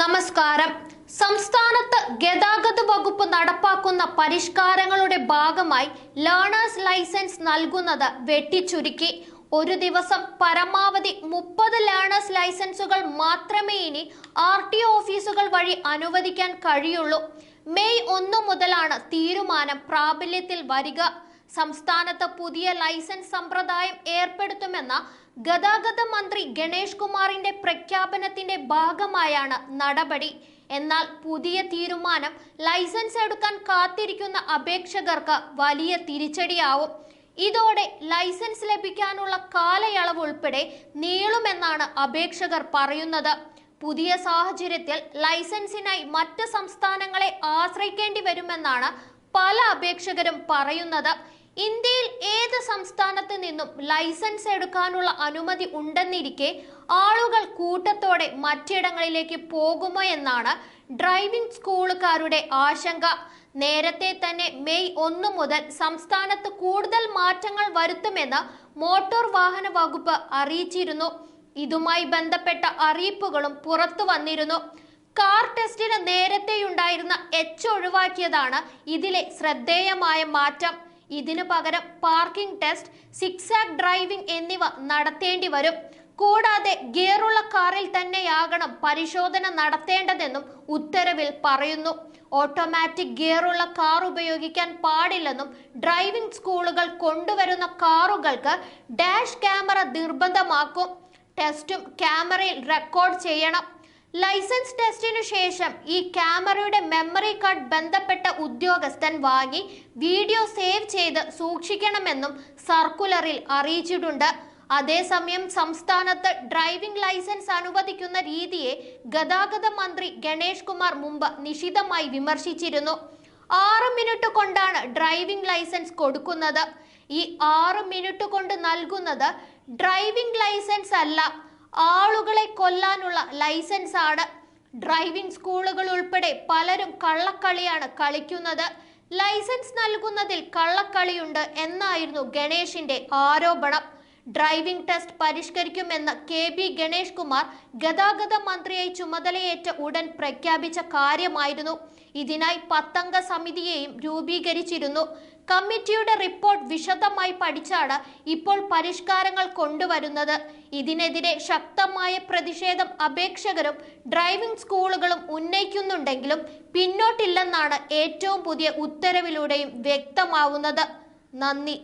നമസ്കാരം. സംസ്ഥാനത്ത് ഗതാഗത വകുപ്പ് നടപ്പാക്കുന്ന പരിഷ്കാരങ്ങളുടെ ഭാഗമായി ലേണേഴ്സ് ലൈസൻസ് നൽകുന്നത് വെട്ടിച്ചുരുക്കി. ഒരു ദിവസം പരമാവധി മുപ്പത് ലേണേഴ്സ് ലൈസൻസുകൾ മാത്രമേ ഇനി ആർ ടി ഓഫീസുകൾ വഴി അനുവദിക്കാൻ കഴിയുള്ളൂ. മെയ് ഒന്ന് മുതലാണ് തീരുമാനം പ്രാബല്യത്തിൽ വരിക. സംസ്ഥാനത്ത് പുതിയ ലൈസൻസ് സമ്പ്രദായം ഏർപ്പെടുത്തുമെന്ന ഗതാഗത മന്ത്രി ഗണേഷ് കുമാറിന്റെ പ്രഖ്യാപനത്തിന്റെ ഭാഗമായാണ് നടപടി. എന്നാൽ പുതിയ തീരുമാനം ലൈസൻസ് എടുക്കാൻ കാത്തിരിക്കുന്ന അപേക്ഷകർക്ക് വലിയ തിരിച്ചടിയാവും. ഇതോടെ ലൈസൻസ് ലഭിക്കാനുള്ള കാലയളവ് ഉൾപ്പെടെ നീളുമെന്നാണ് അപേക്ഷകർ പറയുന്നത്. പുതിയ സാഹചര്യത്തിൽ ലൈസൻസിനായി മറ്റ് സംസ്ഥാനങ്ങളെ ആശ്രയിക്കേണ്ടി വരുമെന്നാണ് പല അപേക്ഷകരും പറയുന്നത്. ഇന്ത്യയിൽ ഏത് സംസ്ഥാനത്ത് നിന്നും ലൈസൻസ് എടുക്കാനുള്ള അനുമതി ഉണ്ടെന്നിരിക്കെ ആളുകൾ കൂട്ടത്തോടെ മറ്റിടങ്ങളിലേക്ക് പോകുമോ എന്നാണ് ഡ്രൈവിംഗ് സ്കൂളുകാരുടെ ആശങ്ക. നേരത്തെ തന്നെ മെയ് ഒന്ന് മുതൽ സംസ്ഥാനത്ത് കൂടുതൽ മാറ്റങ്ങൾ വരുത്തുമെന്ന് മോട്ടോർ വാഹന വകുപ്പ് അറിയിച്ചിരുന്നു. ഇതുമായി ബന്ധപ്പെട്ട അറിയിപ്പുകളും പുറത്തു വന്നിരുന്നു. കാർ ടെസ്റ്റിന് നേരത്തെയുണ്ടായിരുന്ന എച്ച് ഒഴിവാക്കിയതാണ് ഇതിലെ ശ്രദ്ധേയമായ മാറ്റം. ഇതിനു പകരം പാർക്കിംഗ് ടെസ്റ്റ് സിക്സാക് ഡ്രൈവിംഗ് എന്നിവ നടത്തേണ്ടി വരും. കൂടാതെ ഗിയറുള്ള കാറിൽ തന്നെയാകണം പരിശോധന നടത്തേണ്ടതെന്നും ഉത്തരവിൽ പറയുന്നു. ഓട്ടോമാറ്റിക് ഗിയറുള്ള കാർ ഉപയോഗിക്കാൻ പാടില്ലെന്നും ഡ്രൈവിംഗ് സ്കൂളുകൾ കൊണ്ടുവരുന്ന കാറുകൾക്ക് ഡാഷ് ക്യാമറ നിർബന്ധമാക്കും. ടെസ്റ്റും ക്യാമറയിൽ റെക്കോർഡ് ചെയ്യണം. ലൈസൻസ് ടെസ്റ്റിനു ശേഷം ഈ ക്യാമറയുടെ മെമ്മറി കാർഡ് ബന്ധപ്പെട്ട ഉദ്യോഗസ്ഥൻ വാങ്ങി വീഡിയോ സേവ് ചെയ്ത് സൂക്ഷിക്കണമെന്നും സർക്കുലറിൽ അറിയിച്ചിട്ടുണ്ട്. അതേസമയം സംസ്ഥാനത്ത് ഡ്രൈവിംഗ് ലൈസൻസ് അനുവദിക്കുന്ന രീതിയെ ഗതാഗത മന്ത്രി ഗണേഷ് കുമാർ മുമ്പ് നിശിതമായി വിമർശിച്ചിരുന്നു. ആറ് മിനിറ്റ് കൊണ്ടാണ് ഡ്രൈവിംഗ് ലൈസൻസ് കൊടുക്കുന്നത്. ഈ ആറ് മിനിറ്റ് കൊണ്ട് നൽകുന്നത് ഡ്രൈവിംഗ് ലൈസൻസ് അല്ല. ആളുകളെ കൊല്ലാനുള്ള ലൈസൻസ് ആണ്. ഡ്രൈവിംഗ് സ്കൂളുകൾ ഉൾപ്പെടെ പലരും കള്ളക്കളിയാണ് കളിക്കുന്നത്. ലൈസൻസ് നൽകുന്നതിൽ കള്ളക്കളിയുണ്ട് എന്നായിരുന്നു ഗണേഷിന്റെ ആരോപണം. ഡ്രൈവിംഗ് ടെസ്റ്റ് പരിഷ്കരിക്കുമെന്ന് കെ ബി ഗണേഷ് കുമാർ ഗതാഗത മന്ത്രിയായി ചുമതലയേറ്റ ഉടൻ പ്രഖ്യാപിച്ച കാര്യമായിരുന്നു. ഇതിനായി പത്തംഗ സമിതിയെയും രൂപീകരിച്ചിരുന്നു. കമ്മിറ്റിയുടെ റിപ്പോർട്ട് വിശദമായി പഠിച്ചാണ് ഇപ്പോൾ പരിഷ്കാരങ്ങൾ കൊണ്ടുവരുന്നത്. ഇതിനെതിരെ ശക്തമായ പ്രതിഷേധം അപേക്ഷകരും ഡ്രൈവിംഗ് സ്കൂളുകളും ഉന്നയിക്കുന്നുണ്ടെങ്കിലും പിന്നോട്ടില്ലെന്നാണ് ഏറ്റവും പുതിയ ഉത്തരവിലൂടെയും വ്യക്തമാവുന്നത്. നന്ദി.